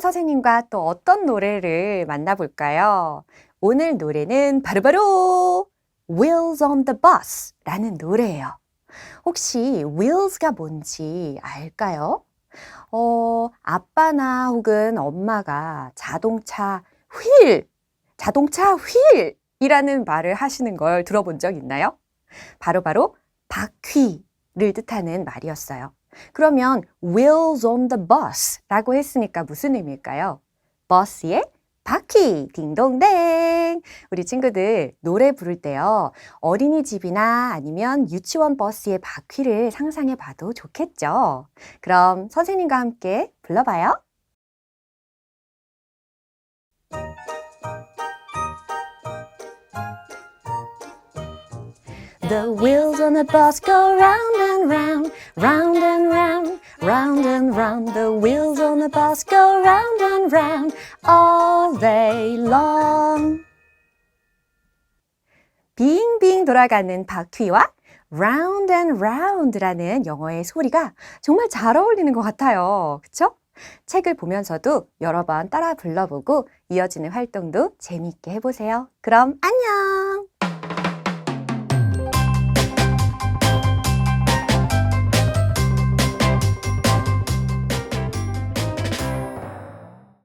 선생님과 또 어떤 노래를 만나볼까요? 오늘 노래는 바로 바로 Wheels on the Bus 라는 노래예요. 혹시 wheels가 뭔지 알까요? 어, 아빠나 혹은 엄마가 자동차 휠, 자동차 휠이라는 말을 하시는 걸 들어본 적 있나요? 바로바로 바퀴를 뜻하는 말이었어요. 그러면 wheels on the bus 라고 했으니까 무슨 의미일까요? 버스의 바퀴. 딩동댕. 우리 친구들 노래 부를 때요. 어린이집이나 아니면 유치원 버스의 바퀴를 상상해 봐도 좋겠죠? 그럼 선생님과 함께 불러봐요 The wheels on the bus go round and round, round and round, round and round. The wheels on the bus go round and round all day long. 빙빙 돌아가는 바퀴와 round and round라는 영어의 소리가 정말 잘 어울리는 것 같아요. 그쵸? 책을 보면서도 여러 번 따라 불러보고 이어지는 활동도 재미있게 해보세요. 그럼 안녕!